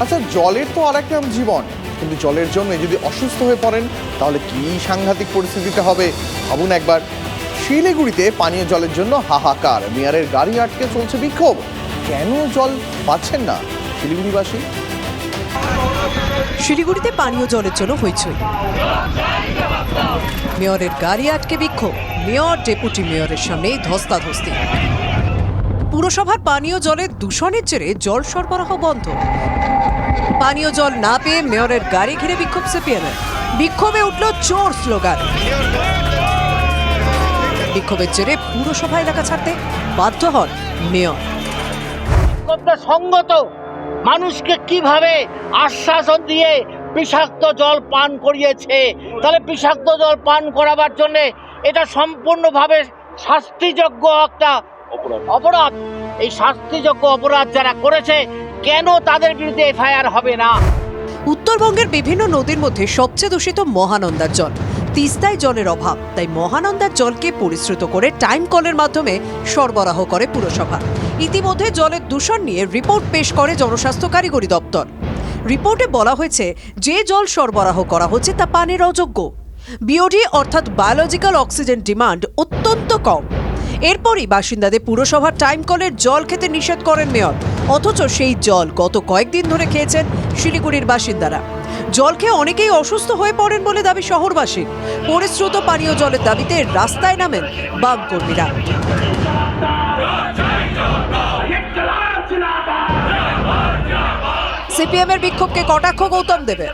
আচ্ছা জলের তো আরেক নাম জীবন। কিন্তু জলের জন্য যদি অসুস্থ হয়ে পড়েন, তাহলে কি সাংঘাতিক পরিস্থিতিতে হবে? ভাবুন একবার। শিলিগুড়িতে পানীয় জলের জন্য হাহাকার। মেয়ারের গাড়ি আটকে চলছে বিক্ষোভ। কেন জল পাচ্ছেন না শিলিগুড়িবাসী? শিলিগুড়িতে পানীয় জলের জন্য হইচই। মেয়রের গাড়ি আটকে বিক্ষোভ। মেয়র, ডেপুটি মেয়রের সামনে ধস্তাধস্তি। পুরসভার পানীয় জলের দূষণের জেরে জল সরবরাহ বন্ধ। পানীয় জল না পেয়ে মেয়রের গাড়ি ঘিরে বিক্ষোভ সিপিএমের বিক্ষোভে উঠল চোর স্লোগান। বিক্ষোভের জেরে পুরসভা এলাকা ছাড়তে বাধ্য হন মেয়র। সঙ্গত। মানুষকে কীভাবে আশ্বাসন দিয়ে বিষাক্ত জল পান করিয়েছে, তাহলে বিষাক্ত জল পান করাবার জন্য এটা সম্পূর্ণভাবে শাস্তিযোগ্য একটা অপরাধ। এই শাস্তিযোগ্য অপরাধ যারা করেছে কেন তাদের বিরুদ্ধে এফআইআর হবে না? উত্তরবঙ্গের বিভিন্ন নদীর মধ্যে সবচেয়ে দূষিত মহানন্দার জল। তিস্তায় জলের অভাব তাই মহানন্দার জলকে পরিশ্রুত করে টাইম কলের মাধ্যমে সরবরাহ করে পুরসভা। ইতিমধ্যে জলের দূষণ নিয়ে রিপোর্ট পেশ করে জনস্বাস্থ্য কারিগরি দপ্তর। রিপোর্টে বলা হয়েছে যে জল সরবরাহ করা হচ্ছে তা পানের অযোগ্য। বিওডি অর্থাৎ বায়োলজিক্যাল অক্সিজেন ডিমান্ড অত্যন্ত কম। এরপরই বাসিন্দাদের পুরসভার টাইম কলের জল খেতে নিষেধ করেন মেয়র। অথচ সেই জল গত কয়েকদিন ধরে খেয়েছেন শিলিগুড়ির বাসিন্দারা। জল খেয়ে অনেকেই অসুস্থ হয়ে পড়েন বলে দাবি শহরবাসীর পরিশ্রুত পানীয় জলের দাবিতে রাস্তায় নামেন বাম কর্মীরা সিপিএম এর বিক্ষোভকে কটাক্ষ গৌতম দেবের।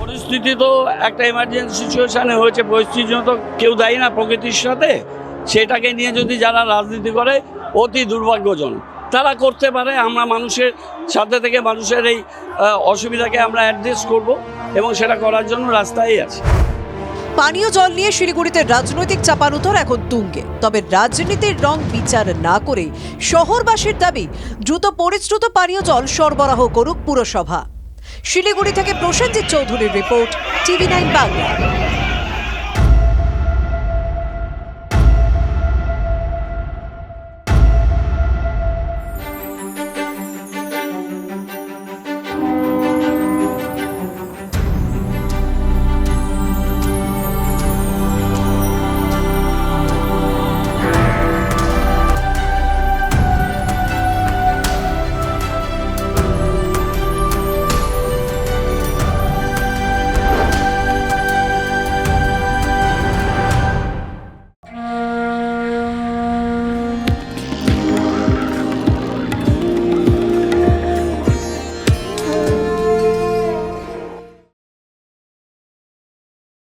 পরিস্থিতি তো একটা এমার্জেন্সি সিচুয়েশনে হয়েছে। পরিস্থিতির জন্য তো কেউ দায়ী না প্রকৃতির সাথে। সেটাকে নিয়ে যদি যারা রাজনীতি করে, অতি দুর্ভাগ্যজনক তারা করতে পারে, আমরা মানুষের সাথে থেকে মানুষের এই অসুবিধাকে আমরা অ্যাডজাস্ট করব এবং সেটা করার জন্য রাস্তায় আছে। পানীয় জল নিয়ে শিলিগুড়িতে রাজনৈতিক চাপানুতর এখন তুঙ্গে। তবে রাজনীতির রং বিচার না করে শহরবাসীর দাবি, দ্রুত পরিশ্রুত পানীয় জল সরবরাহ করুক পুরসভা। শিলিগুড়ি থেকে প্রসেনজিৎ চৌধুরীর রিপোর্ট টিভি নাইন বাংলা।